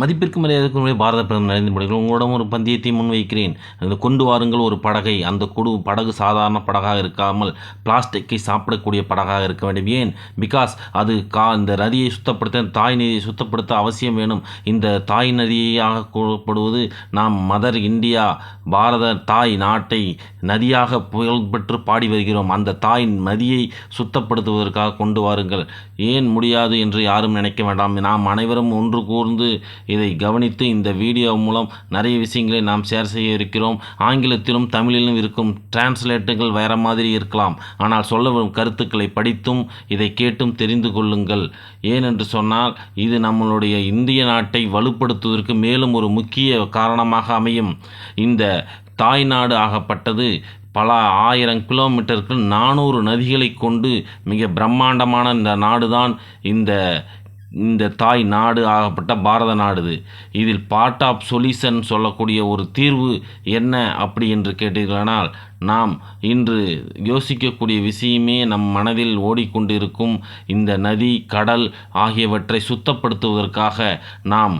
மதிப்பிற்கு மரியாதைக்குரிய பாரத பிரதமர் நரேந்திர மோடி உங்களிடம் ஒரு பந்தயத்தை முன்வைக்கிறேன். அந்த கொண்டு வாருங்கள் ஒரு படகை. அந்த குடு படகு சாதாரண படகாக இருக்காமல் பிளாஸ்டிக்கை சாப்பிடக்கூடிய படகாக இருக்க வேண்டும். ஏன்? பிகாஸ் அது கா இந்த நதியை சுத்தப்படுத்த தாய் நதியை சுத்தப்படுத்த அவசியம் வேணும். இந்த தாய் நதியாக கூறப்படுவது நாம் மதர் இந்தியா பாரத தாய் நாட்டை நதியாக புகழ்பெற்று பாடி வருகிறோம். அந்த தாய் நதியை சுத்தப்படுத்துவதற்காக கொண்டு வாருங்கள். ஏன் முடியாது என்று யாரும் நினைக்க வேண்டாம். நாம் அனைவரும் ஒன்று கூர்ந்து இதை கவனித்து இந்த வீடியோ மூலம் நிறைய விஷயங்களை நாம் ஷேர் செய்ய இருக்கிறோம். ஆங்கிலத்திலும் தமிழிலும் இருக்கும் டிரான்ஸ்லேட்டுகள் வேறு மாதிரி இருக்கலாம். ஆனால் சொல்ல வரும் கருத்துக்களை படித்தும் இதை கேட்டும் தெரிந்து கொள்ளுங்கள். ஏனென்று சொன்னால் இது நம்மளுடைய இந்திய நாட்டை வலுப்படுத்துவதற்கு மேலும் ஒரு முக்கிய காரணமாக அமையும். இந்த தாய்நாடு ஆகப்பட்டது. பல ஆயிரம் கிலோமீட்டருக்கு நானூறு நதிகளை கொண்டு மிக பிரம்மாண்டமான இந்த நாடுதான். இந்த இந்த தாய் நாடு ஆகப்பட்ட பாரத நாடு இது. இதில் பார்ட் ஆஃப் சொல்யூஷன் சொல்லக்கூடிய ஒரு தீர்வு என்ன அப்படி என்று கேட்டீர்களானால் நாம் இன்று யோசிக்கக்கூடிய விஷயமே நம் மனதில் ஓடிக்கொண்டிருக்கும் இந்த நதி கடல் ஆகியவற்றை சுத்தப்படுத்துவதற்காக நாம்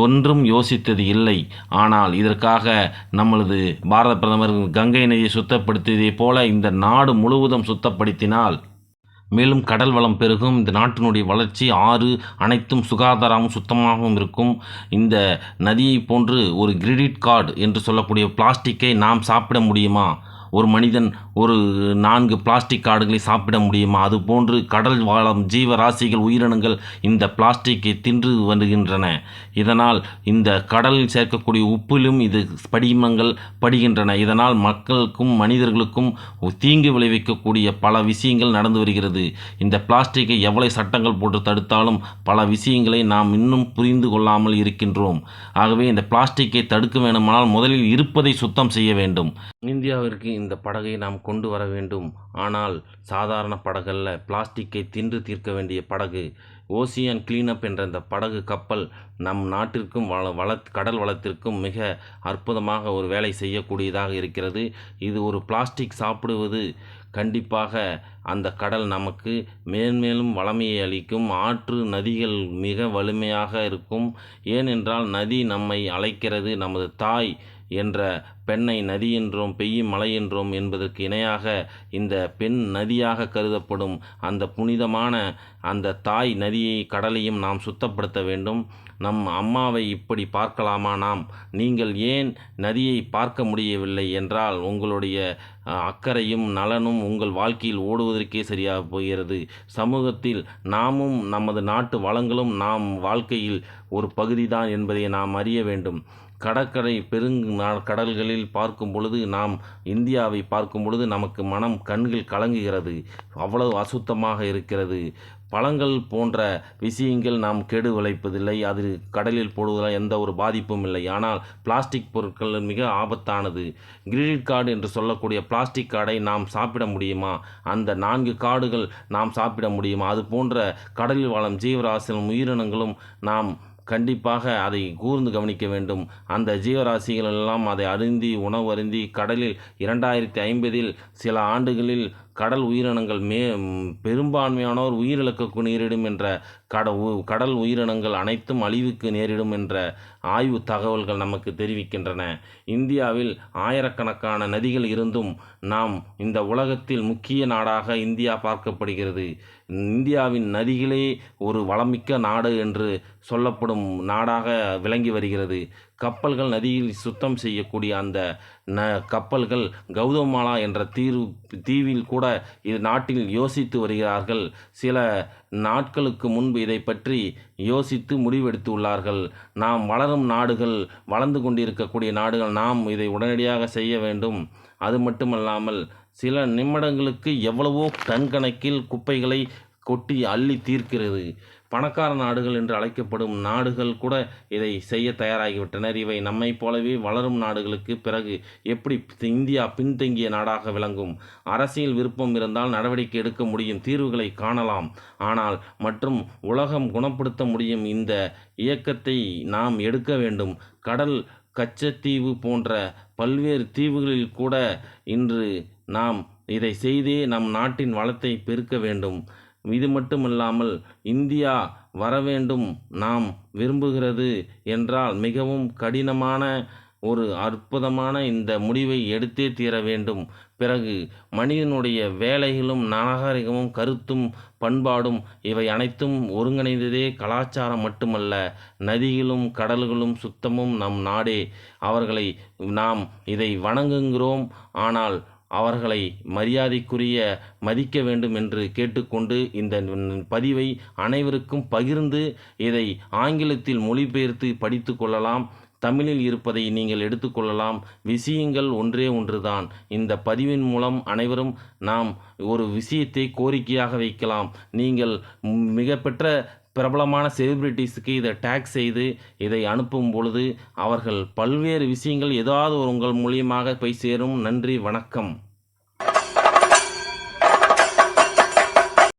ஒன்றும் யோசித்தது இல்லை ஆனால் இதற்காக நம்மளது பாரத பிரதமர் கங்கை நதியை சுத்தப்படுத்தியதைப் போல இந்த நாடு முழுவதும் சுத்தப்படுத்தினால் மேலும் கடல் வளம் பெருகும். இந்த நாட்டினுடைய வளர்ச்சி ஆறு அனைத்தும் சுகாதாரமும் சுத்தமாகவும் இருக்கும். இந்த நதியை போன்று ஒரு கிரெடிட் கார்டு என்று சொல்லக்கூடிய பிளாஸ்டிக்கை நாம் சாப்பிட முடியுமா? ஒரு மனிதன் ஒரு நான்கு பிளாஸ்டிக் காடுகளை சாப்பிட முடியுமா? அதுபோன்று கடல் வாழும் ஜீவராசிகள் உயிரினங்கள் இந்த பிளாஸ்டிக்கை தின்று வருகின்றன. இதனால் இந்த கடலில் சேர்க்கக்கூடிய உப்பிலும் இது படிமங்கள் படுகின்றன. இதனால் மக்களுக்கும் மனிதர்களுக்கும் தீங்கு விளைவிக்கக்கூடிய பல விஷயங்கள் நடந்து வருகிறது. இந்த பிளாஸ்டிக்கை எவ்வளவு சட்டங்கள் போட்டு தடுத்தாலும் பல விஷயங்களை நாம் இன்னும் புரிந்து கொள்ளாமல் இருக்கின்றோம். ஆகவே இந்த பிளாஸ்டிக்கை தடுக்க வேண்டுமானால் முதலில் இருப்பதை சுத்தம் செய்ய வேண்டும். இந்தியாவிற்கு இந்த படகை நாம் கொண்டு வர வேண்டும். ஆனால் சாதாரண படகல்ல பிளாஸ்டிக்கை தின்று தீர்க்க வேண்டிய படகு ஓசியன் கிளீனப் என்ற இந்த படகு கப்பல் நம் நாட்டிற்கும் வள வள கடல் வளத்திற்கும் மிக அற்புதமாக ஒரு வேலை செய்யக்கூடியதாக இருக்கிறது. இது ஒரு பிளாஸ்டிக் சாப்பிடுவது. கண்டிப்பாக அந்த கடல் நமக்கு மேன்மேலும் வளமையை அளிக்கும். ஆற்று நதிகள் மிக வலிமையாக இருக்கும். ஏனென்றால் நதி நம்மை அழைக்கிறது நமது தாய் என்ற பெண்ணை நதி என்றும் பெய்யும் மலை என்றும் என்பதற்கு இணையாக இந்த பெண் நதியாக கருதப்படும் அந்த புனிதமான அந்த தாய் நதியை கடலையும் நாம் சுத்தப்படுத்த வேண்டும். நம் அம்மாவை இப்படி பார்க்கலாமா நாம்? நீங்கள் ஏன் நதியை பார்க்க முடியவில்லை என்றால் உங்களுடைய அக்கறையும் நலனும் உங்கள் வாழ்க்கையில் ஓடுவதற்கே சரியாக போகிறது. சமூகத்தில் நாமும் நமது நாட்டு வளங்களும் நாம் வாழ்க்கையில் ஒரு பகுதிதான் என்பதை நாம் அறிய வேண்டும். கடற்கரை பெருங் நா- கடல்களில் பார்க்கும் பொழுது நாம் இந்தியாவை பார்க்கும் பொழுது நமக்கு மனம் கண்கள் கலங்குகிறது. அவ்வளவு அசுத்தமாக இருக்கிறது. பழங்கள் போன்ற விஷயங்கள் நாம் கெடு விளைப்பதில்லை. அது கடலில் போடுவதால் எந்த ஒரு பாதிப்பும் இல்லை. ஆனால் பிளாஸ்டிக் பொருட்கள் மிக ஆபத்தானது. கிரெடிட் கார்டு என்று சொல்லக்கூடிய பிளாஸ்டிக் கார்டை நாம் சாப்பிட முடியுமா? அந்த நான்கு கார்டுகள் நாம் சாப்பிட முடியுமா? அது போன்ற கடலில் வாழும் ஜீவராசிகளும் உயிரினங்களும் நாம் கண்டிப்பாக அதை கூர்ந்து கவனிக்க வேண்டும். அந்த ஜீவராசிகள் எல்லாம் அதை அருந்தி உணவு அருந்தி கடலில் இரண்டாயிரத்தி ஐம்பதில் சில ஆண்டுகளில் கடல் உயிரினங்கள் மே பெரும்பான்மையானோர் உயிரிழக்க நேரிடும் என்ற கட உ- கடல் உயிரினங்கள் அனைத்தும் அழிவுக்கு நேரிடும் என்ற ஆய்வு தகவல்கள் நமக்கு தெரிவிக்கின்றன. இந்தியாவில் ஆயிரக்கணக்கான நதிகள் இருந்தும் நாம் இந்த உலகத்தில் முக்கிய நாடாக இந்தியா பார்க்கப்படுகிறது. இந்தியாவின் நதிகளே ஒரு வளமிக்க நாடு என்று சொல்லப்படும் நாடாக விளங்கி வருகிறது. கப்பல்கள் நதியில் சுத்தம் செய்யக்கூடிய அந்த ந கப்பல்கள் கௌதமாலா என்ற தீவு தீவில் கூட இது நாட்டில் யோசித்து வருகிறார்கள். சில நாட்களுக்கு முன்பு இதை பற்றி யோசித்து முடிவெடுத்துள்ளார்கள். நாம் வளரும் நாடுகள் வளர்ந்து கொண்டிருக்கக்கூடிய நாடுகள் நாம் இதை உடனடியாக செய்ய வேண்டும். அது மட்டுமல்லாமல் சில நிமிடங்களுக்கு எவ்வளவோ டன் கணக்கில் குப்பைகளை கொட்டி அள்ளி தீர்க்கிறது. பணக்கார நாடுகள் என்று அழைக்கப்படும் நாடுகள் கூட இதை செய்ய தயாராகிவிட்டனர். இவை நம்மை போலவே வளரும் நாடுகளுக்கு பிறகு எப்படி இந்தியா பின்தங்கிய நாடாக விளங்கும்? அரசியல் விருப்பம் இருந்தால் நடவடிக்கை எடுக்க முடியும் தீர்வுகளை காணலாம். ஆனால் மற்றும் உலகம் குணப்படுத்த முடியும் இந்த இயக்கத்தை நாம் எடுக்க வேண்டும். கடல் கச்சத்தீவு போன்ற பல்வேறு தீவுகளில் கூட இன்று நாம் இதை செய்தே நம் நாட்டின் வளத்தை பெருக்க வேண்டும். இது மட்டுமல்லாமல் இந்தியா வரவேண்டும் நாம் விரும்புகிறது என்றால் மிகவும் கடினமான ஒரு அற்புதமான இந்த முடிவை எடுத்தே தீர வேண்டும். பிறகு மனிதனுடைய வேலைகளும் நாகரிகமும் கருத்தும் பண்பாடும் இவை அனைத்தும் ஒருங்கிணைந்ததே கலாச்சாரம் மட்டுமல்ல நதிகளும் கடல்களும் சுத்தமும் நம் நாடே. அவர்களை நாம் இதை வணங்குகிறோம். ஆனால் அவர்களை மரியாதைக்குரிய மதிக்க வேண்டும் என்று கேட்டுக்கொண்டு இந்த பதிவை அனைவருக்கும் பகிர்ந்து இதை ஆங்கிலத்தில் மொழிபெயர்த்து படித்து கொள்ளலாம். தமிழில் இருப்பதை நீங்கள் எடுத்துக்கொள்ளலாம் விஷயங்கள் ஒன்றே ஒன்றுதான். இந்த பதிவின் மூலம் அனைவரும் நாம் ஒரு விஷயத்தை கோரிக்கையாக வைக்கலாம். நீங்கள் மிகப்பெற்ற பிரபலமான செலிபிரிட்டிஸுக்கு இதை டேக் செய்து இதை அனுப்பும் பொழுது அவர்கள் பல்வேறு விஷயங்கள் ஏதாவது ஒரு உங்கள் மூலியமாக போய் சேரும். நன்றி வணக்கம்.